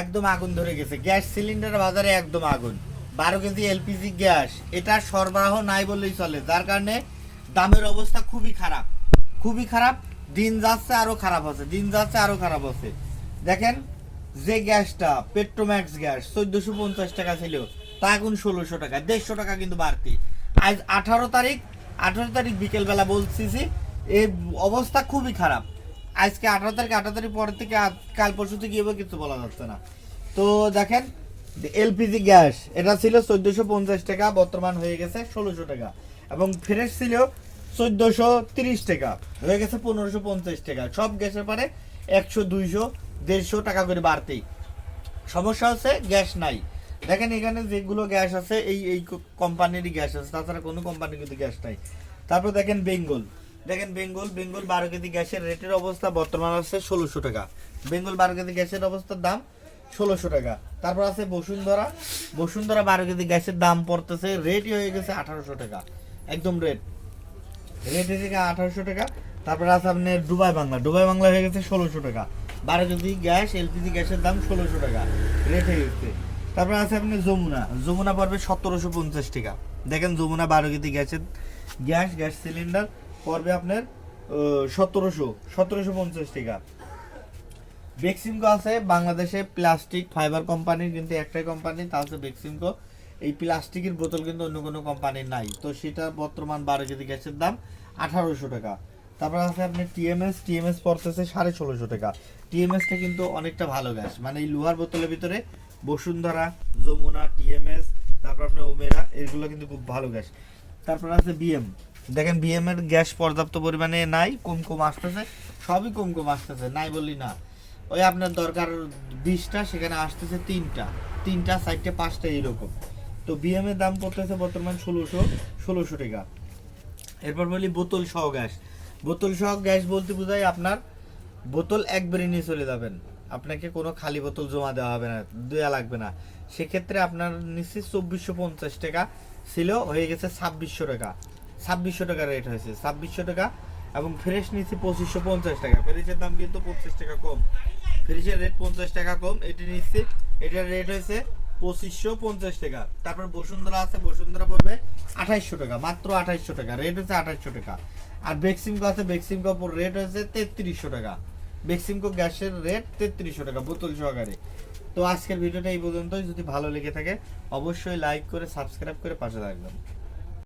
একদম আগুন ধরে গেছে। গ্যাস সিলিন্ডার বাজারে একদম আগুন। বারো কেজি এলপিজি গ্যাস। এটা সরবরাহ নাই বললেই চলে। যার কারণে দামের অবস্থা খুবই খারাপ। খুবই খারাপ। দিন যাচ্ছে আরও খারাপ হচ্ছে দিন যাচ্ছে আরও খারাপ হচ্ছে দেখেন, যে গ্যাসটা পেট্রোম্যাক্স গ্যাস, চোদ্দশো পঞ্চাশ টাকা ছিল, তা এখন ষোলোশো টাকা, দেড়শো টাকা কিন্তু বাড়তি। আজ আঠারো তারিখ আঠারো তারিখ বিকেলবেলা বলছি এই অবস্থা খুবই খারাপ। আজকে আঠারো তারিখ আঠারো তারিখ পরের থেকে কাল পরশু থেকে এবার কিছু বলা যাচ্ছে না। তো দেখেন এলপিজি গ্যাস, এটা ছিল চোদ্দশো পঞ্চাশ টাকা, বর্তমান হয়ে গেছে ষোলোশো টাকা। এবং ফ্রেশ ছিল চোদ্দশো তিরিশ টাকা, হয়ে গেছে পনেরোশো পঞ্চাশ টাকা। সব গ্যাসের পরে একশো, দুইশো, দেড়শো টাকা করে বাড়তেই। সমস্যা হচ্ছে গ্যাস নাই। দেখেন এখানে যেগুলো গ্যাস আছে, এই এই কোম্পানিরই গ্যাস আছে। তাছাড়া কোনো কোম্পানির কিন্তু গ্যাস নাই। তারপর দেখেন বেঙ্গল। দেখেন বেঙ্গল বেঙ্গল বারো কেজি গ্যাসের রেটের অবস্থা বর্তমান আছে ষোলোশো টাকা। বেঙ্গল বারো কেজি গ্যাসের অবস্থার দাম ষোলোশো টাকা। তারপর আছে বসুন্ধরা। বসুন্ধরা বারো কেজি গ্যাসের দাম পড়তেছে রেটই হয়ে গেছে আঠারোশো টাকা। একদম রেট রেট হয়ে গেছে আঠারোশো টাকা। তারপর আছে আপনার দুবাই বাংলা। দুবাই বাংলা হয়ে গেছে ষোলোশো টাকা। বারো কেজি গ্যাস, এলপিজি গ্যাসের দাম ষোলোশো টাকা। রেট হয়ে গেছে। তারপর আছে আপনি যমুনা। যমুনা পড়বে সতেরোশো পঞ্চাশ টাকা। দেখেন যমুনা বারো কেজি গ্যাসের, গ্যাস গ্যাস সিলিন্ডার পড়বে আপনার সতেরোশো সতেরোশো পঞ্চাশ টাকা। বেক্সিমকো আছে, বাংলাদেশে প্লাস্টিক ফাইবার কোম্পানির কিন্তু একটাই কোম্পানি তা হচ্ছে বেক্সিমকো এই প্লাস্টিকের বোতল কিন্তু অন্য কোনো কোম্পানির নাই। তো সেটা বর্তমান বারো কেজি গ্যাসের দাম আঠারোশো টাকা। তারপর আছে আপনি টিএমএস টিএমএস পড়তেছে সাড়ে ষোলোশো টাকা। টিএমএসটা কিন্তু অনেকটা ভালো গ্যাস। মানে এই লোহার বোতলের ভিতরে বসুন্ধরা, যমুনা টিএমএস তারপর আপনার ওমেরা, এগুলো কিন্তু খুব ভালো গ্যাস। তারপর আছে বিএম দেখেন বিএম এর গ্যাস পর্যাপ্ত পরিমাণে নাই কম কম আসতেছে, সবই কম কম আসতেছে, নাই বললি না। ওই আপনার দরকার বিশটা, সেখানে আসতেছে তিনটা তিনটা, চারটে, পাঁচটা এরকম। তো বিএম এর দাম পড়তেছে বর্তমান ষোলোশো ষোলোশো টাকা। এরপর বলি বোতল সহ গ্যাস। বোতল সহ গ্যাস বলতে বোঝায় আপনার বোতল একবারে নিয়ে চলে যাবেন। আপনাকে কোনো খালি বোতল জমা দেওয়া হবে না, দেওয়া লাগবে না। সেক্ষেত্রে আপনার নিশ্চিত চব্বিশশো পঞ্চাশ টাকা, ছিল, হয়ে গেছে ছাব্বিশশো টাকা। ছাব্বিশশো টাকা রেট হয়েছে। ছাব্বিশশো টাকা এবং ফ্রেশ নিচ্ছি পঁচিশশো পঞ্চাশ টাকা। ফ্রেশের দাম কিন্তু পঁচিশ টাকা কম। ফ্রিজের রেট পঞ্চাশ টাকা কম। এটি নিচ্ছি, এটার রেট হয়েছে পঁচিশশো পঞ্চাশ টাকা। তারপর বসুন্ধরা আছে, বসুন্ধরা পড়বে আঠাইশশো টাকা, মাত্র আঠাইশশো টাকা। রেট হচ্ছে আঠাইশশো টাকা। আর বেক্সিমকো আছে বেক্সিমকো রেট হয়েছে তেত্রিশশো টাকা। বেক্সিমকো গ্যাসের রেট তেত্রিশশো টাকা, বোতল সহকারে। তো আজকের ভিডিওটা এই পর্যন্তই। যদি ভালো লেগে থাকে, অবশ্যই লাইক করে সাবস্ক্রাইব করে পাশে থাকবেন।